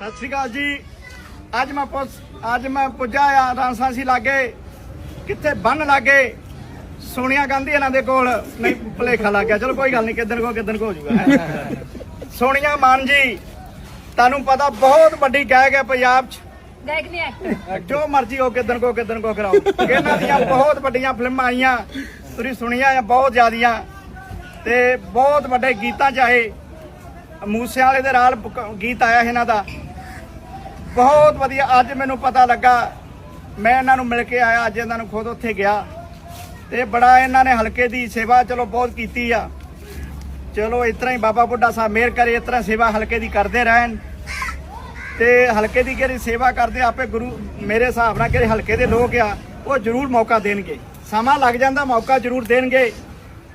ਸਤਿ ਸ਼੍ਰੀ ਅਕਾਲ ਜੀ। ਅੱਜ ਮੈਂ ਪੁੱਛ ਅੱਜ ਮੈਂ ਪੁੱਜਾ ਆ ਰਾਂਸਾਸੀ ਲਾਗੇ। ਕਿੱਥੇ ਬੰਨ ਲਾਗੇ? ਸੋਨੀਆ ਗਾਂਧੀ ਇਹਨਾਂ ਦੇ ਕੋਲ। ਨਹੀਂ ਭੁਲੇਖਾ ਲੱਗ ਗਿਆ। ਚਲੋ ਕੋਈ ਗੱਲ ਨਹੀਂ ਕਿਦਨ ਕੋ ਕਿਦਨ ਕੋ ਹੋ ਜਾਊਗਾ। ਸੋਨੀਆ ਮਾਨ ਜੀ ਤੁਹਾਨੂੰ ਪਤਾ ਬਹੁਤ ਵੱਡੀ ਗਾਇਕ ਹੈ ਪੰਜਾਬ 'ਚ। ਗਾਇਕ ਨੇ ਐਕਟਰ ਜੋ ਮਰਜ਼ੀ ਹੋ ਕਿਦਨ ਕੋ ਕਿਦਨ ਕੋ ਕਰਾਓ। ਇਹਨਾਂ ਦੀਆਂ ਬਹੁਤ ਵੱਡੀਆਂ ਫਿਲਮਾਂ ਆਈਆਂ। ਤੁਸੀਂ ਸੁਣੀਆਂ ਆ ਬਹੁਤ ਜ਼ਿਆਦੀਆਂ। ਤੇ ਬਹੁਤ ਵੱਡੇ ਗੀਤਾਂ ਚਾਹੇ ਮੂਸੇ ਵਾਲੇ ਦੇ ਨਾਲ ਗੀਤ ਆਇਆ ਇਹਨਾਂ ਦਾ। ਬਹੁਤ ਵਧੀਆ। ਅੱਜ ਮੈਨੂੰ ਪਤਾ ਲੱਗਾ, ਮੈਂ ਇਹਨਾਂ ਨੂੰ ਮਿਲ ਕੇ ਆਇਆ, ਅੱਜ ਇਹਨਾਂ ਨੂੰ ਖੁਦ ਉੱਥੇ ਗਿਆ। ਤੇ ਬੜਾ ਇਹਨਾਂ ਨੇ ਹਲਕੇ ਦੀ ਸੇਵਾ ਚਲੋ ਬਹੁਤ ਕੀਤੀ ਆ। ਚਲੋ ਇਸ ਤਰ੍ਹਾਂ ਹੀ ਬਾਬਾ ਬੁੱਢਾ ਸਾਹਿਬ ਮਿਹਰ ਕਰੇ, ਇਸ ਤਰ੍ਹਾਂ ਸੇਵਾ ਹਲਕੇ ਦੀ ਕਰਦੇ ਰਹਿਣ। ਤੇ ਹਲਕੇ ਦੀ ਕਿਹੜੀ ਸੇਵਾ ਕਰਦੇ, ਆਪੇ ਗੁਰੂ ਮੇਰੇ ਹਿਸਾਬ ਨਾਲ ਕਿਹੜੇ ਹਲਕੇ ਦੇ ਲੋਕ ਆ, ਉਹ ਜ਼ਰੂਰ ਮੌਕਾ ਦੇਣਗੇ। ਸਮਾਂ ਲੱਗ ਜਾਂਦਾ, ਮੌਕਾ ਜ਼ਰੂਰ ਦੇਣਗੇ।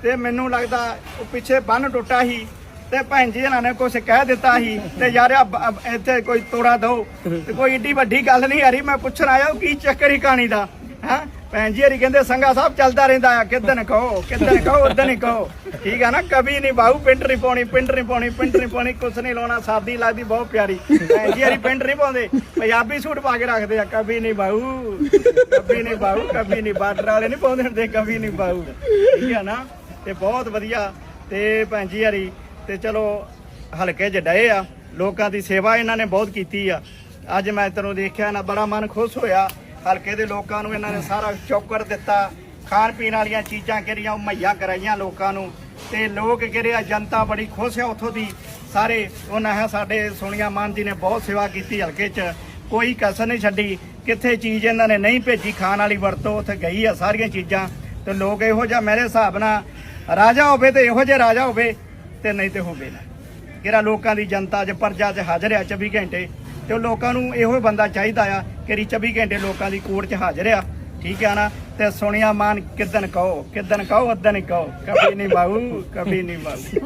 ਤੇ ਮੈਨੂੰ ਲੱਗਦਾ, ਉਹ ਪਿੱਛੇ ਬੰਨ ਟੁੱਟਾ ਸੀ। ਤੇ ਭੈਣ ਜੀ ਇਹਨਾਂ ਨੇ ਕੁਝ ਕਹਿ ਦਿੱਤਾ ਸੀ ਤੇ ਯਾਰ ਆ ਬ- ਅ- ਇੱਥੇ ਕੋਈ ਤੋੜਾ ਦੋ। ਤੇ ਕੋਈ ਏਡੀ ਵੱਡੀ ਗੱਲ ਨਹੀਂ ਹਰੀ, ਮੈਂ ਪੁੱਛਣ ਆਇਆ ਉਹ ਕੀ ਚੱਕਰ ਹੀ ਕਹਾਣੀ ਦਾ? ਹੈ? ਭੈਣ ਜੀ ਹਰੀ ਕਹਿੰਦੇ ਸੰਗਾ ਸਾਹਿਬ ਚੱਲਦਾ ਰਹਿੰਦਾ ਆ ਕਿਦਨ ਕਹੋ ਕਿਦਨ ਕਹੋ ਉਦਨ ਹੀ ਕਹੋ। ਠੀਕ ਆ ਨਾ, ਕਵੀ ਨਹੀਂ ਬਾਹੂ ਪਿੰਡ ਨਹੀਂ ਪਾਉਣੀ, ਪਿੰਡ ਨਹੀਂ ਪਾਉਣੀ, ਪਿੰਡ ਨਹੀਂ ਪਾਉਣੀ, ਕੁਛ ਨਹੀਂ ਲਾਉਣਾ, ਸਾਦੀ ਲੱਗਦੀ ਬਹੁਤ ਪਿਆਰੀ। ਭੈਣ ਜੀ ਹਰੀ ਪਿੰਡ ਨਹੀਂ ਪਾਉਂਦੇ, ਪੰਜਾਬੀ ਸੂਟ ਪਾ ਕੇ ਰੱਖਦੇ ਆ, ਕਵੀ ਨਹੀਂ ਬਾਹੂ ਕਵੀ ਨਹੀਂ ਬਾਹੂ ਕਵੀ ਨਹੀਂ ਬਾਰਡਰ ਵਾਲੇ ਨਹੀਂ ਪਾਉਂਦੇ ਹੁੰਦੇ, ਕਵੀ ਨਹੀਂ ਬਾਹੂ ਠੀਕ ਆ ਨਾ, ਤੇ ਬਹੁਤ ਵਧੀਆ। ਤੇ ਭੈਣ ਜੀ ਹਰੀ ਤੇ ਚਲੋ ਹਲਕੇ ਚ ਡਏ ਆ। ਲੋਕਾਂ ਦੀ ਸੇਵਾ ਇਹਨਾਂ ਨੇ ਬਹੁਤ ਕੀਤੀ ਆ। ਅੱਜ ਮੈਂ ਤੈਨੂੰ ਦੇਖਿਆ ਨਾ, ਬੜਾ ਮਨ ਖੁਸ਼ ਹੋਇਆ। ਹਲਕੇ ਦੇ ਲੋਕਾਂ ਨੂੰ ਇਹਨਾਂ ਨੇ ਸਾਰਾ ਚੌਕਰ ਦਿੱਤਾ। ਖਾਣ ਪੀਣ ਵਾਲੀਆਂ ਚੀਜ਼ਾਂ ਕਿਹੜੀਆਂ, ਉਹ ਮੁਹੱਈਆ ਕਰਾਈਆਂ ਲੋਕਾਂ ਨੂੰ। ਤੇ ਲੋਕ ਕਿਹੜੇ ਆ, ਜਨਤਾ ਬੜੀ ਖੁਸ਼ ਆ ਉੱਥੋਂ ਦੀ। ਸਾਰੇ ਉਹਨਾਂ ਹੈ, ਸਾਡੇ ਸੋਨੀਆ ਮਾਨ ਜੀ ਨੇ ਬਹੁਤ ਸੇਵਾ ਕੀਤੀ ਹਲਕੇ 'ਚ। ਕੋਈ ਕਸਰ ਨਹੀਂ ਛੱਡੀ। ਕਿੱਥੇ ਚੀਜ਼ ਇਹਨਾਂ ਨੇ ਨਹੀਂ ਭੇਜੀ, ਖਾਣ ਵਾਲੀ ਵਰਤੋਂ ਉੱਥੇ ਗਈ ਆ ਸਾਰੀਆਂ ਚੀਜ਼ਾਂ। ਤੇ ਲੋਕ ਇਹੋ ਜਿਹਾ ਮੇਰੇ ਹਿਸਾਬ ਨਾਲ ਰਾਜਾ ਹੋਵੇ ਤੇ ਇਹੋ ਜਿਹਾ ਰਾਜਾ ਹੋਵੇ। ਤੇ ਨਹੀਂ ਤੇ ਹੋਵੇ ਨਾ। ਕਿਹੜਾ ਲੋਕਾਂ ਦੀ ਜਨਤਾ 'ਚ ਪਰਜਾ 'ਚ ਹਾਜ਼ਰ ਆ 24 ਘੰਟੇ, ਤੇ ਉਹ ਲੋਕਾਂ ਨੂੰ ਇਹੋ ਬੰਦਾ ਚਾਹੀਦਾ ਆ ਕਿ ਰੀ 24 ਘੰਟੇ ਲੋਕਾਂ ਦੀ ਕੋਰਟ 'ਚ ਹਾਜ਼ਰ ਆ। ਠੀਕ ਆ ਨਾ? ਤੇ ਸੁਣਿਆ ਮਾਨ, ਕਿਦਨ ਕਹੋ ਕਿਦਨ ਕਹੋ ਉਦਨ ਕਹੋ। ਕਭੀ ਨਹੀਂ ਬਾਹੂ ਕਭੀ ਨਹੀਂ ਬਾਹੂ